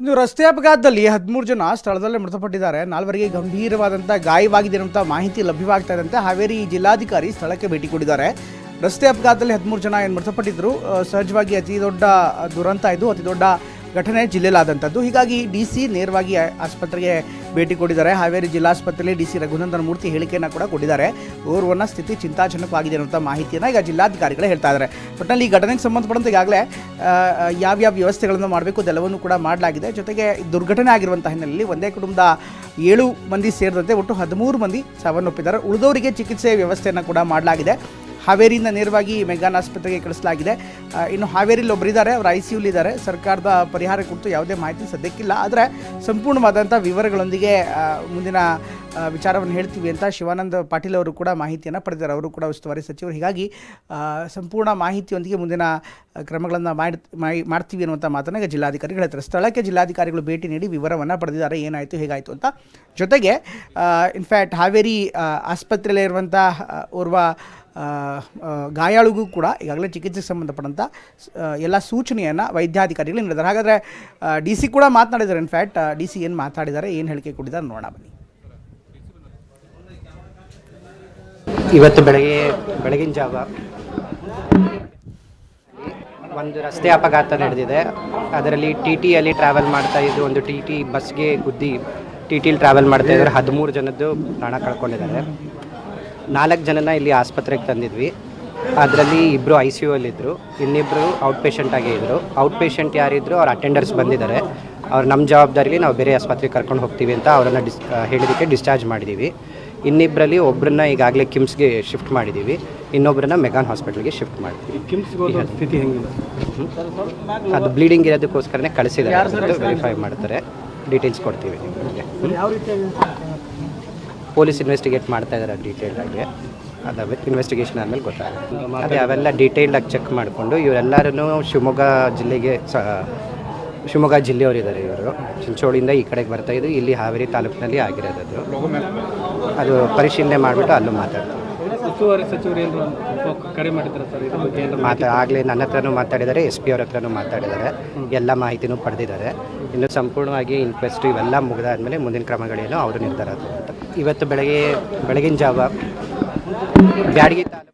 ಇನ್ನು ರಸ್ತೆ ಅಪಘಾತದಲ್ಲಿ ಹದಿಮೂರು ಜನ ಸ್ಥಳದಲ್ಲೇ ಮೃತಪಟ್ಟಿದ್ದಾರೆ. ನಾಲ್ವರಿಗೆ ಗಂಭೀರವಾದಂತಹ ಗಾಯವಾಗಿದೆ ಅಂತ ಮಾಹಿತಿ ಲಭ್ಯವಾಗ್ತಾ ಇದ್ದಂತೆ ಹಾವೇರಿ ಜಿಲ್ಲಾಧಿಕಾರಿ ಸ್ಥಳಕ್ಕೆ ಭೇಟಿ ಕೊಟ್ಟಿದ್ದಾರೆ. ರಸ್ತೆ ಅಪಘಾತದಲ್ಲಿ ಹದಿಮೂರು ಜನ ಏನು ಮೃತಪಟ್ಟಿದ್ರು. ಸಹಜವಾಗಿ ಅತಿ ದೊಡ್ಡ ದುರಂತ ಇದು, ಅತಿ ದೊಡ್ಡ ಘಟನೆ ಜಿಲ್ಲೆಯಲ್ಲಾದಂಥದ್ದು. ಹೀಗಾಗಿ ಡಿ ಸಿ ನೇರವಾಗಿ ಆಸ್ಪತ್ರೆಗೆ ಭೇಟಿ ಕೊಟ್ಟಿದ್ದಾರೆ. ಹಾವೇರಿ ಜಿಲ್ಲಾಸ್ಪತ್ರೆಯಲ್ಲಿ ಡಿ ಸಿ ರಘುನಂದನ ಮೂರ್ತಿ ಹೇಳಿಕೆಯನ್ನು ಕೂಡ ಕೊಟ್ಟಿದ್ದಾರೆ. ಓರ್ವನ ಸ್ಥಿತಿ ಚಿಂತಾಜನಕವಾಗಿದೆ ಅನ್ನುವಂಥ ಮಾಹಿತಿಯನ್ನು ಈಗ ಜಿಲ್ಲಾಧಿಕಾರಿಗಳು ಹೇಳ್ತಾ ಇದ್ದಾರೆ. ಒಟ್ಟಿನಲ್ಲಿ ಈ ಘಟನೆಗೆ ಸಂಬಂಧಪಟ್ಟಂತೆ ಈಗಾಗಲೇ ಯಾವ್ಯಾವ ವ್ಯವಸ್ಥೆಗಳನ್ನು ಮಾಡಬೇಕು ಅದೆಲ್ಲವನ್ನು ಕೂಡ ಮಾಡಲಾಗಿದೆ. ಜೊತೆಗೆ ದುರ್ಘಟನೆ ಆಗಿರುವಂಥ ಹಿನ್ನೆಲೆಯಲ್ಲಿ ಒಂದೇ ಕುಟುಂಬದ ಏಳು ಮಂದಿ ಸೇರಿದಂತೆ ಒಟ್ಟು ಹದಿಮೂರು ಮಂದಿ ಸಾವನ್ನಪ್ಪಿದ್ದಾರೆ. ಉಳಿದವರಿಗೆ ಚಿಕಿತ್ಸೆ ವ್ಯವಸ್ಥೆಯನ್ನು ಕೂಡ ಮಾಡಲಾಗಿದೆ. ಹಾವೇರಿಯಿಂದ ನೇರವಾಗಿ ಮೆಗಾನ್ ಆಸ್ಪತ್ರೆಗೆ ಕಳಿಸಲಾಗಿದೆ. ಇನ್ನು ಹಾವೇರಿಲಿ ಒಬ್ಬರಿದ್ದಾರೆ ಅವರು ಐ ಸಿ ಇದ್ದಾರೆ ಸರ್ಕಾರದ ಪರಿಹಾರ ಕುರಿತು ಯಾವುದೇ ಮಾಹಿತಿ ಸದ್ಯಕ್ಕಿಲ್ಲ. ಆದರೆ ಸಂಪೂರ್ಣವಾದಂಥ ವಿವರಗಳೊಂದಿಗೆ ಮುಂದಿನ ವಿಚಾರವನ್ನು ಹೇಳ್ತೀವಿ ಅಂತ ಶಿವಾನಂದ ಪಾಟೀಲ್ ಅವರು ಕೂಡ ಮಾಹಿತಿಯನ್ನು ಪಡೆದಿದ್ದಾರೆ. ಅವರು ಕೂಡ ಉಸ್ತುವಾರಿ ಸಚಿವರು. ಹೀಗಾಗಿ ಸಂಪೂರ್ಣ ಮಾಹಿತಿಯೊಂದಿಗೆ ಮುಂದಿನ ಕ್ರಮಗಳನ್ನು ಮಾಡಿ, ಮಾಡಿ- ಮಾಡ್ತೀವಿ ಅನ್ನುವಂಥ ಮಾತನ್ನು ಜಿಲ್ಲಾಧಿಕಾರಿಗಳು ಹೇಳ್ತಾರೆ. ಸ್ಥಳಕ್ಕೆ ಜಿಲ್ಲಾಧಿಕಾರಿಗಳು ಭೇಟಿ ನೀಡಿ ವಿವರವನ್ನು ಪಡೆದಿದ್ದಾರೆ. ಏನಾಯಿತು, ಹೇಗಾಯಿತು ಅಂತ. ಜೊತೆಗೆ ಇನ್ಫ್ಯಾಕ್ಟ್ ಹಾವೇರಿ ಆಸ್ಪತ್ರೆಯಲ್ಲಿರುವಂಥ ಓರ್ವ ಗಾಯಾಳುಗೂ ಕೂಡ ಈಗಾಗಲೇ ಚಿಕಿತ್ಸೆಗೆ ಸಂಬಂಧಪಟ್ಟಂಥ ಎಲ್ಲ ಸೂಚನೆಯನ್ನು ವೈದ್ಯಾಧಿಕಾರಿಗಳು ನೀಡಿದ್ದಾರೆ. ಹಾಗಾದರೆ ಡಿ ಸಿ ಕೂಡ ಮಾತನಾಡಿದ್ದಾರೆ. ಇನ್ಫ್ಯಾಕ್ಟ್ ಡಿ ಸಿ ಏನು ಮಾತಾಡಿದ್ದಾರೆ, ಏನು ಹೇಳಿಕೆ ಕೊಟ್ಟಿದ್ದಾರೆ ನೋಡೋಣ ಬನ್ನಿ. ಇವತ್ತು ಬೆಳಗ್ಗೆ, ಬೆಳಗಿನ ಜಾವ ಒಂದು ರಸ್ತೆ ಅಪಘಾತ ನಡೆದಿದೆ. ಅದರಲ್ಲಿ ಟಿ ಟಿಯಲ್ಲಿ ಟ್ರಾವೆಲ್ ಮಾಡ್ತಾ ಇದ್ದು ಒಂದು ಟಿ ಟಿ ಬಸ್ಗೆ ಗುದ್ದಿ ಟಿ ಟಿಲಿ ಟ್ರಾವೆಲ್ ಮಾಡ್ತಾ ಇದ್ದಾರೆ. ಹದಿಮೂರು ಜನದ್ದು ಪ್ರಾಣ ಕಳ್ಕೊಂಡಿದ್ದಾರೆ. ನಾಲ್ಕು ಜನನ ಇಲ್ಲಿ ಆಸ್ಪತ್ರೆಗೆ ತಂದಿದ್ವಿ. ಅದರಲ್ಲಿ ಇಬ್ಬರು ಐ ಸಿ ಯು ಅಲ್ಲಿದ್ದರು ಇನ್ನಿಬ್ಬರು ಔಟ್ ಪೇಷಂಟಾಗೇ ಇದ್ದರು ಔಟ್ ಪೇಷಂಟ್ ಯಾರಿದ್ದರು ಅವ್ರ ಅಟೆಂಡರ್ಸ್ ಬಂದಿದ್ದಾರೆ. ಅವ್ರು ನಮ್ಮ ಜವಾಬ್ದಾರಿಲಿ ನಾವು ಬೇರೆ ಆಸ್ಪತ್ರೆಗೆ ಕರ್ಕೊಂಡು ಹೋಗ್ತೀವಿ ಅಂತ ಅವರನ್ನು ಡಿಸ್ ಹೇಳಿದ್ದಕ್ಕೆ ಡಿಸ್ಚಾರ್ಜ್ ಮಾಡಿದ್ದೀವಿ ಇನ್ನಿಬ್ಬರಲ್ಲಿ ಒಬ್ಬರನ್ನ ಈಗಾಗಲೇ ಕಿಮ್ಸ್ಗೆ ಶಿಫ್ಟ್ ಮಾಡಿದ್ದೀವಿ ಇನ್ನೊಬ್ಬರನ್ನ ಮೆಗಾನ್ ಹಾಸ್ಪಿಟಲ್ಗೆ ಶಿಫ್ಟ್ ಮಾಡ್ತೀವಿ. ಕಿಮ್ಸ್ಗೆ ಸ್ಥಿತಿ ಹೆಂಗಿದೆ? ಅದು ಬ್ಲೀಡಿಂಗ್ ಇರೋದಕ್ಕೋಸ್ಕರನೇ ಕಳಿಸಿದ್ದಾರೆ ವೆರಿಫೈ ಮಾಡ್ತಾರೆ. ಡೀಟೇಲ್ಸ್ ಕೊಡ್ತೀವಿ ನಿಮಗೆ. ಪೊಲೀಸ್ ಇನ್ವೆಸ್ಟಿಗೇಟ್ ಮಾಡ್ತಾ ಇದ್ದಾರೆ ಡೀಟೇಲ್ ಆಗಿ. ಅದಾವೆ ಇನ್ವೆಸ್ಟಿಗೇಷನ್ ಆದಮೇಲೆ ಗೊತ್ತಾಗುತ್ತೆ. ಅದೇ ಅವೆಲ್ಲ ಡೀಟೇಲ್ಡ್ ಆಗಿ ಚೆಕ್ ಮಾಡಿಕೊಂಡು ಇವರೆಲ್ಲರೂ ಶಿವಮೊಗ್ಗ ಜಿಲ್ಲೆಗೆ ಸ ಶಿವಮೊಗ್ಗ ಜಿಲ್ಲೆಯವರಿದ್ದಾರೆ ಇವರು. ಚಿಂಚೋಳಿಯಿಂದ ಈ ಕಡೆಗೆ ಬರ್ತಾ ಇದ್ದು ಇಲ್ಲಿ ಹಾವೇರಿ ತಾಲೂಕಿನಲ್ಲಿ ಆಗಿರೋದು ಅದು ಪರಿಶೀಲನೆ ಮಾಡಿಬಿಟ್ಟು ಅಲ್ಲೂ ಮಾತಾಡ್ತೀವಿ. ಉಸ್ತುವಾರಿ ಸಚಿವರು ಏನಾದ್ರು ಕರೆ ಮಾಡಿದ್ದಾರೆ ಸರ್? ಇದ್ರ ಬಗ್ಗೆ ಮಾತಾ ಆಗಲೇ ನನ್ನ ಹತ್ರನೂ ಮಾತಾಡಿದ್ದಾರೆ ಎಸ್ ಪಿ ಅವ್ರ ಹತ್ರನೂ ಮಾತಾಡಿದ್ದಾರೆ. ಎಲ್ಲ ಮಾಹಿತಿನೂ ಪಡೆದಿದ್ದಾರೆ. ಇನ್ನು ಸಂಪೂರ್ಣವಾಗಿ ಇನ್ಕ್ವೆಸ್ಟ್ ಇವೆಲ್ಲ ಮುಗಿದಾದ್ಮೇಲೆ ಮುಂದಿನ ಕ್ರಮಗಳೇನು ಅವರು ನಿರ್ಧಾರ ಇವತ್ತು ಬೆಳಗ್ಗೆ ಬೆಳಗಿನ ಜಾವ ಬ್ಯಾಡಗಿ ತಾಲೂಕು